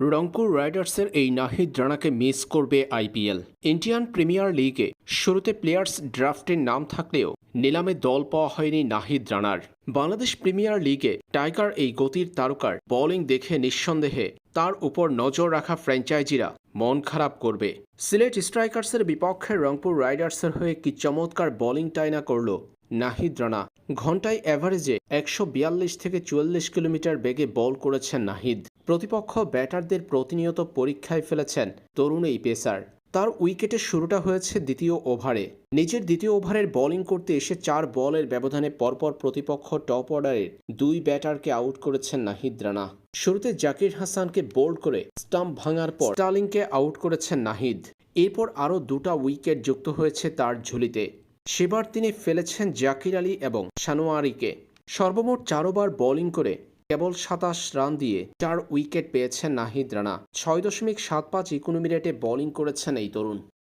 রংপুর রাইডার্সের এই নাহিদ রানাকে মিস করবে আইপিএল। ইন্ডিয়ান প্রিমিয়ার লিগে শুরুতে প্লেয়ার্স ড্রাফটের নাম থাকলেও নিলামে দল পাওয়া হয়নি নাহিদ রানার। বাংলাদেশ প্রিমিয়ার লিগে টাইগার এই গতির তারকার বোলিং দেখে নিঃসন্দেহে তার উপর নজর রাখা ফ্র্যাঞ্চাইজিরা মন খারাপ করবে। সিলেট স্ট্রাইকার্সের বিপক্ষে রংপুর রাইডার্সের হয়ে কি চমৎকার বোলিং টাইনা করল নাহিদ রানা। ঘন্টায় অ্যাভারেজে একশো বিয়াল্লিশ থেকে চুয়াল্লিশ কিলোমিটার বেগে বল করেছেন নাহিদ। প্রতিপক্ষ ব্যাটারদের প্রতিনিয়ত পরীক্ষায় ফেলেছেন তরুণ এই পেসার। তার উইকেটের শুরুটা হয়েছে দ্বিতীয় ওভারে। নিজের দ্বিতীয় ওভারের বোলিং করতে এসে চার বলের ব্যবধানে পরপর প্রতিপক্ষ টপ অর্ডারের দুই ব্যাটারকে আউট করেছেন নাহিদ রানা। শুরুতে জাকির হাসানকে বোল্ড করে স্টাম্প ভাঙার পর স্টার্লিংকে আউট করেছেন নাহিদ। এরপর আরও দুটা উইকেট যুক্ত হয়েছে তার ঝুলিতে। সেবার তিনি ফেলেছেন জাকির আলী এবং সানোয়ারিকে সর্বমোট চার ওভার বোলিং করে কেবল সাতাশ রান দিয়ে চার উইকেট পেয়েছেন নাহিদ রানা। ছয় দশমিক সাত পাঁচ ইকোনমি রেটে বোলিং করেছেন এই তরুণ।